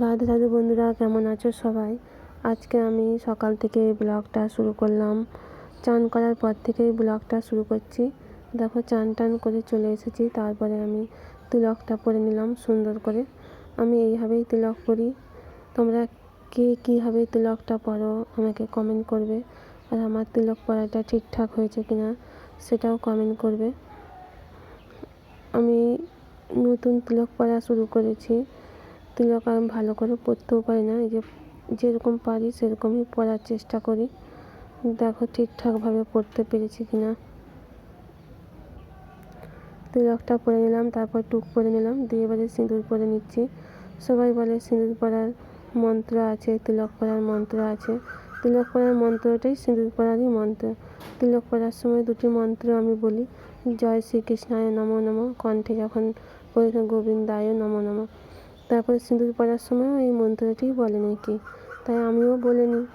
রাধে রাধে বন্ধুরা, কেমন আছো সবাই? আজকে আমি সকাল থেকে ব্লগটা শুরু করলাম। চান করার পর থেকেই ব্লগটা শুরু করছি। দেখো, চান টান করে চলে এসেছি। তারপরে আমি তিলকটা পরে নিলাম সুন্দর করে। আমি এইভাবেই তিলক করি। তোমরা কে কীভাবে তিলকটা পরো আমাকে কমেন্ট করবে। আর আমার তিলক পরাটা ঠিকঠাক হয়েছে কিনা সেটাও কমেন্ট করবে। আমি নতুন তিলক পরা শুরু করেছি। তিলক আমি ভালো করে পরতেও পারি না। এই যে যেরকম পারি সেরকমই পরার চেষ্টা করি। দেখো ঠিকঠাকভাবে পড়তে পেরেছি কি না তিলকটা পরে নিলাম, তারপর টুক পরে নিলাম, দিয়ে এবারে সিঁদুর পরে নিচ্ছি। সবাই বলে সিঁদুর পরার মন্ত্র আছে, তিলক পরার মন্ত্র আছে। তিলক পরার মন্ত্রটাই সিঁদুর পরারই মন্ত্র। তিলক পরার সময় দুটি মন্ত্র আমি বলি, জয় শ্রীকৃষ্ণায় নম নম, কণ্ঠে যখন পড়ে গোবিন্দায় নম নম। তারপরে সিঁদুর পড়ার সময়ও এই মন্ত্রটি বলে নাকি। তাই আমিও বলে নিই।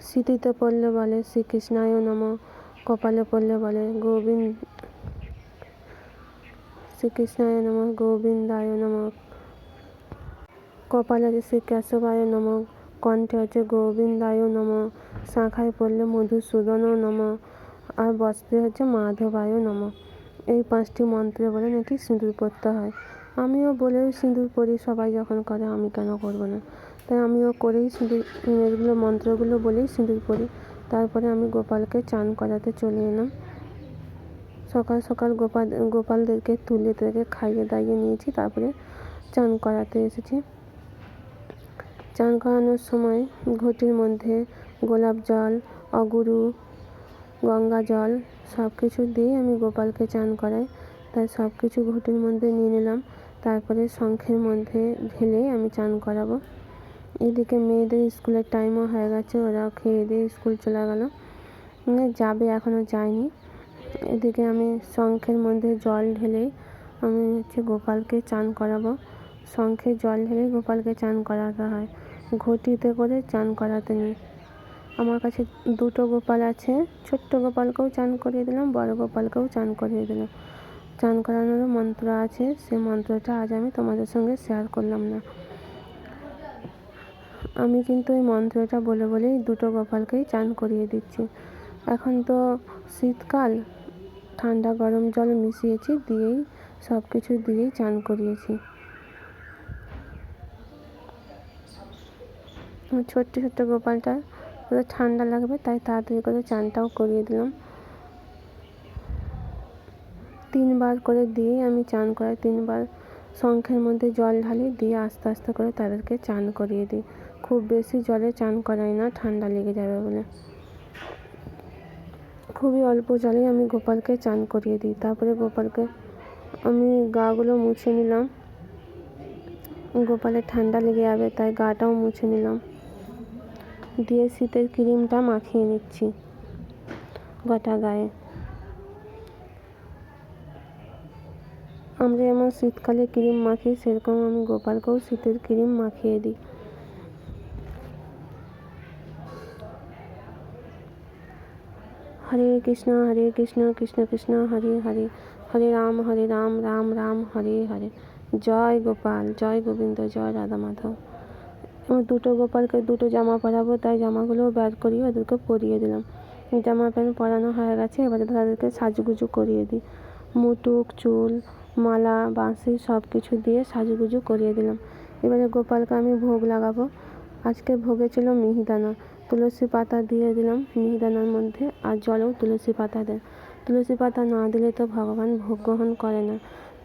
স্মৃতিতে পড়লে বলে, শ্রীকৃষ্ণায় নম। কপালে পড়লে বলে, গোবিন্দ শ্রীকৃষ্ণায় নম, গোবিন্দায় নম। কপালে শ্রী কেশবায় নম, কণ্ঠে হচ্ছে গোবিন্দায় নম। শাখায় পড়লে মধুসূদন নম। আর বস্ত্রে হচ্ছে মাধবায় নম। এই পাঁচটি মন্ত্রে বলে নাকি সিঁদুর পড়তে হয়। আমিও বলেও সিঁদুর পড়ি সবাই যখন করে আমি কেন করব না? তাই আমিও করেই সিঁদুর এগুলো মন্ত্রগুলো বলেই সিঁদুর পড়ি তারপরে আমি গোপালকে চান করাতে চলে এলাম। সকাল সকাল গোপাল, গোপালদেরকে তুলে তাদেরকে খাইয়ে দাইয়ে নিয়েছি, তারপরে চান করাতে এসেছি। চান করানোর সময় ঘটির মধ্যে গোলাপ জল, অগুরু, গঙ্গা জল সব কিছু দিয়ে আমি গোপালকে চান করাই। তাই সব কিছু ঘটির মধ্যে নিয়ে নিলাম। তারপরে শঙ্খের মধ্যে ঢেলে আমি চান করাবো। এদিকে মেয়েদের স্কুলের টাইমও হয়ে গেছে ওরা খেয়ে দিয়ে স্কুল চলে গেল। যাবে এখনও যায়নি। এদিকে আমি শঙ্খের মধ্যে জল ঢেলেই আমি হচ্ছে গোপালকে চান করাবো। শঙ্খে জল ঢেলে গোপালকে চান করাতে হয়। ঘটিতে করে চান করাতে নেই। আমার কাছে দুটো গোপাল আছে, ছোট্ট গোপালকেও চান করিয়ে দিলাম, বড় গোপালকেও চান করিয়ে দিলাম। চান করানোরও মন্ত্র আছে, সে মন্ত্রটা আজ আমি তোমাদের সঙ্গে শেয়ার করলাম না। আমি কিন্তু এই মন্ত্রটা বলে বলেই দুটো গোপালকেই চান করিয়ে দিচ্ছি। এখন তো শীতকাল, ঠান্ডা গরম জল মিশিয়েছি, দিয়েই সব কিছু দিয়েই চান করিয়েছি। ছোট্ট ছোট্ট গোপালটা ঠান্ডা লাগবে, তাই তাড়াতাড়ি করে চানটাও করিয়ে দিলাম। তিনবার করে দিয়ে আমি চান করাই তিনবার শঙ্খের মধ্যে জল ঢালি দিয়ে আস্তে আস্তে করে তাদেরকে চান করিয়ে দিই। খুব বেশি জলে চান করাই না, ঠান্ডা লেগে যাবে বলে। খুবই অল্প জলেই আমি গোপালকে চান করিয়ে দিই। তারপরে গোপালকে আমি গাগুলো মুছে নিলাম। গোপালের ঠান্ডা লেগে যাবে, তাই গাটাও মুছে নিলাম। দিয়ে শীতের ক্রিমটা মাখিয়ে নিচ্ছি গোটা গায়ে। আমরা যেমন শীতকালে ক্রিম মাখি, সেরকম আমি গোপালকেও শীতের ক্রিম মাখিয়ে দিই। হরে কৃষ্ণ হরে কৃষ্ণ কৃষ্ণ কৃষ্ণ, হরে হরে হরে রাম হরে রাম রাম রাম, হরে হরে। জয় গোপাল, জয় গোবিন্দ, জয় রাধা মাধব। আমার দুটো গোপালকে, দুটো জামা পরাবো, তাই জামাগুলোও বের করিয়ে ওদেরকে পরিয়ে দিলাম। জামা প্যান্ট পরানো হয়ে গেছে, এবারে তাদেরকে সাজুগুজু করিয়ে দিই। মুটুক, চুল মালা, বাঁশি সব কিছু দিয়ে সাজুগুজু করিয়ে দিলাম। এবারে গোপালকে আমি ভোগ লাগাবো। আজকে ভোগে ছিল মিহিদানা তুলসী পাতা দিয়ে দিলাম মিহিদানার মধ্যে আর জলেও তুলসী পাতা দেয়। তুলসী পাতা না দিলে তো ভগবান ভোগ গ্রহণ করে না।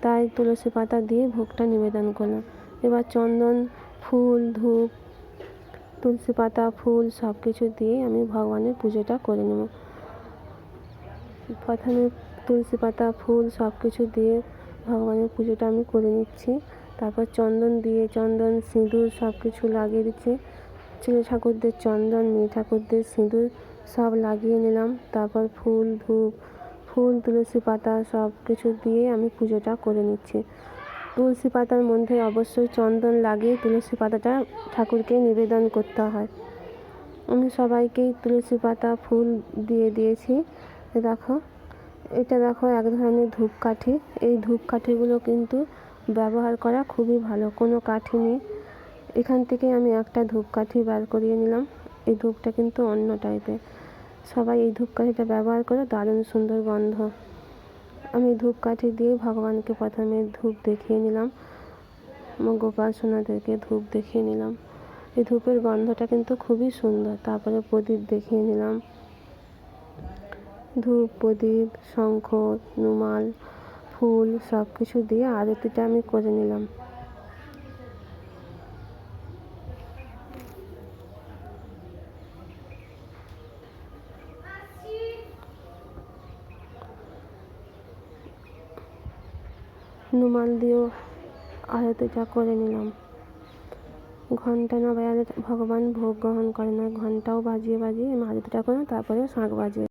তাই তুলসী পাতা দিয়ে ভোগটা নিবেদন করলাম। এবার চন্দন, ফুল, ধূপ, তুলসী পাতা, ফুল সব কিছু দিয়ে আমি ভগবানের পুজোটা করে নেব। প্রথমে তুলসী পাতা, ফুল সব কিছু দিয়ে ভগবানের পুজোটা আমি করে নিচ্ছি। তারপর চন্দন দিয়ে চন্দন, সিঁদুর সব কিছু লাগিয়ে দিচ্ছি। ছেলে ঠাকুরদের চন্দন, মেয়ে ঠাকুরদের সিঁদুর সব লাগিয়ে নিলাম। তারপর ফুল, ধূপ, ফুল, তুলসী পাতা সব কিছু দিয়ে আমি পুজোটা করে নিচ্ছি। তুলসী পাতার মধ্যে অবশ্যই চন্দন লাগিয়ে তুলসী পাতাটা ঠাকুরকে নিবেদন করতে হয়। আমি সবাইকেই তুলসী পাতা, ফুল দিয়ে দিয়েছি। দেখো এটা দেখো এক ধরনের ধূপকাঠি। এই ধূপকাঠিগুলো কিন্তু ব্যবহার করা খুবই ভালো, কোনো কাঠি নেই। এখান থেকে আমি একটা ধূপকাঠি বার করিয়ে নিলাম। এই ধূপটা কিন্তু অন্য টাইপের সবাই এই ধূপকাঠিটা ব্যবহার করে, দারুণ সুন্দর গন্ধ। আমি ধূপকাঠি দিয়ে ভগবানকে প্রথমে ধূপ দেখিয়ে নিলাম। গোপাল সোনাদেরকে ধূপ দেখিয়ে নিলাম। এই ধূপের গন্ধটা কিন্তু খুবই সুন্দর। তারপরে প্রদীপ দেখিয়ে নিলাম। ধূপ, প্রদীপ, শঙ্খ নুমাল ফুল সব কিছু দিয়ে আরতিটা আমি করে নিলাম। নুমাল দিয়েও আরতিটা করে নিলাম। ঘণ্টা না বাজালে ভগবান ভোগ গ্রহণ করে না, ঘন্টাও বাজিয়ে বাজিয়ে আমি আরতিটা করে তারপরে শাঁখ বাজিয়ে